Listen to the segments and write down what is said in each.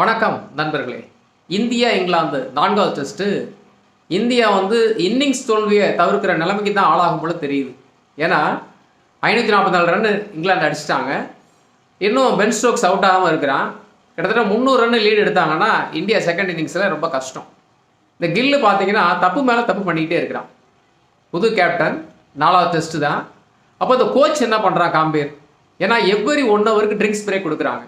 வணக்கம் நண்பர்களே. இந்தியா இங்கிலாந்து நான்காவது டெஸ்ட்டு. இந்தியா வந்து இன்னிங்ஸ் தோல்வியை தவிர்க்கிற நிலைமைக்கு தான் ஆளாகும் போல தெரியுது. ஏன்னா ஐநூற்றி நாற்பத்தி நாலு ரன் இங்கிலாந்து அடிச்சிட்டாங்க. இன்னும் பென் ஸ்டோக்ஸ் அவுட் ஆகாமல் இருக்கிறான். கிட்டத்தட்ட முந்நூறு ரன் லீடு எடுத்தாங்கன்னா இந்தியா செகண்ட் இன்னிங்ஸில் ரொம்ப கஷ்டம். இந்த கில்லு பார்த்தீங்கன்னா தப்பு மேலே தப்பு பண்ணிக்கிட்டே இருக்கிறான். புது கேப்டன் நாலாவது டெஸ்ட்டு தான். அப்போ இந்த கோச் என்ன பண்ணுறான் காம்பீர்? ஏன்னா எவ்வரி ஒன் ஹவருக்கு ட்ரிங்க்ஸ் பிரேக் கொடுக்குறாங்க.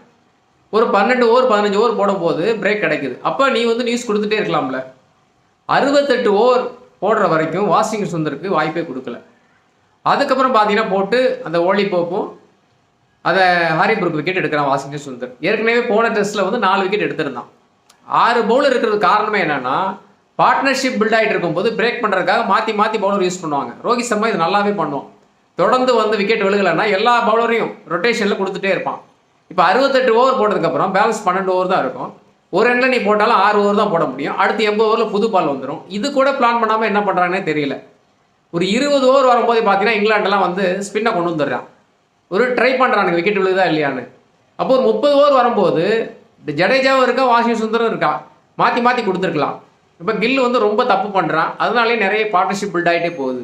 ஒரு பன்னெண்டு ஓவர் பதினஞ்சு ஓவர் போடும்போது பிரேக் கிடைக்குது. அப்போ நீ வந்து நியூஸ் கொடுத்துட்டே இருக்கலாம்ல. அறுபத்தெட்டு ஓவர் போடுற வரைக்கும் வாஷிங் சுந்தருக்கு வாய்ப்பே கொடுக்கல. அதுக்கப்புறம் பார்த்தீங்கன்னா போட்டு அந்த ஓலி போப்பும் அதை ஹாரிபுருக்கு விக்கெட் எடுக்கிறான் வாஷிங்டன் சுந்தர் ஏற்கனவே போன டெஸ்ட்டில் வந்து நாலு விக்கெட் எடுத்திருந்தான். ஆறு பவுலர் இருக்கிறது காரணமே என்னென்னா பார்ட்னர்ஷிப் பில்ட் ஆகிட்டு இருக்கும்போது பிரேக் பண்ணுறதுக்காக மாற்றி மாற்றி பவுலர் யூஸ் பண்ணுவாங்க. ரோஹித் சர்மா இது நல்லாவே பண்ணுவோம் தொடர்ந்து வந்து விக்கெட் விழுகலைன்னா எல்லா பவுலரையும் ரொட்டேஷனில் கொடுத்துட்டே இருப்பான். இப்போ அறுபத்தெட்டு ஓவர் போட்டதுக்கப்புறம் பேலன்ஸ் பன்னெண்டு ஓவர் தான் இருக்கும். ஒரு ரன்ல நீ போட்டாலும் ஆறு ஓவர் தான் போட முடியும். அடுத்து எண்பது ஓவரில் புது பால் வந்துடும் இது கூட பிளான் பண்ணாமல் என்ன பண்ணுறாங்கன்னே தெரியல. ஒரு இருபது ஓவர் வரும்போது பார்த்தீங்கன்னா இங்கிலாண்டெல்லாம் வந்து ஸ்பின்னை கொண்டு வந்துடுறான். ஒரு ட்ரை பண்ணுறானுங்க விக்கெட் விழுதா இல்லையான்னு. அப்போ ஒரு முப்பது ஓவர் வரும்போது இந்த ஜடேஜாவும் இருக்கா வாஷிங் சுந்தரம் இருக்கா? மாற்றி மாற்றி கொடுத்துருக்கலாம். இப்போ கில் வந்து ரொம்ப தப்பு பண்ணுறான் அதனாலே நிறைய பார்ட்னர்ஷிப் பில்ட் ஆகிட்டே போகுது.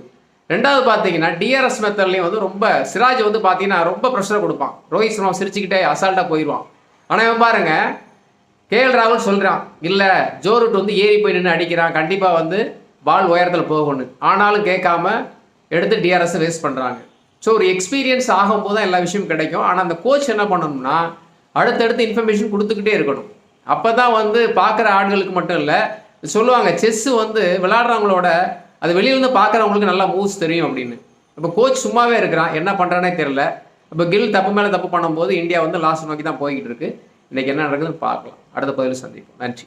ரெண்டாவது பார்த்தீங்கன்னா டிஆர்எஸ் மெத்தட்லையும் வந்து ரொம்ப சிராஜ் வந்து பார்த்தீங்கன்னா ரொம்ப ப்ரெஷர் கொடுப்பான். ரோஹித் சர்மா சிரிச்சுக்கிட்டே அசால்ட்டாக போயிடுவான் ஆனால் இவன் பாருங்க கேஎல் ராகுல் சொல்கிறான் இல்லை ஜோ ரூட் வந்து ஏறி போய் நின்று அடிக்கிறான். கண்டிப்பாக வந்து பால் உயரத்தில் போகணும் ஆனாலும் கேட்காம எடுத்து டிஆர்எஸை வேஸ்ட் பண்ணுறாங்க ஸோ ஒரு எக்ஸ்பீரியன்ஸ் ஆகும்போது தான் எல்லா விஷயமும் கிடைக்கும். ஆனால் அந்த கோச் என்ன பண்ணணும்னா அடுத்தடுத்து இன்ஃபர்மேஷன் கொடுத்துக்கிட்டே இருக்கணும். அப்போ தான் வந்து பார்க்குற ஆட்களுக்கு மட்டும் இல்லை சொல்லுவாங்க செஸ்ஸு வந்து விளாட்றவங்களோட அது வெளியிலேருந்து பார்க்குறவங்களுக்கு நல்லா மூவ்ஸ் தெரியும் அப்படின்னு. இப்போ கோச் சும்மாவே இருக்கிறான் என்ன பண்ணுறானே தெரில இப்போ கில் தப்பு மேலே தப்பு பண்ணும்போது இந்தியா வந்து லாஸ்ட் நோக்கி தான் போய்கிட்டு இருக்கு. இன்றைக்கி என்ன நடக்குதுன்னு பார்க்கலாம். அடுத்த பதில் சந்திப்போம். நன்றி.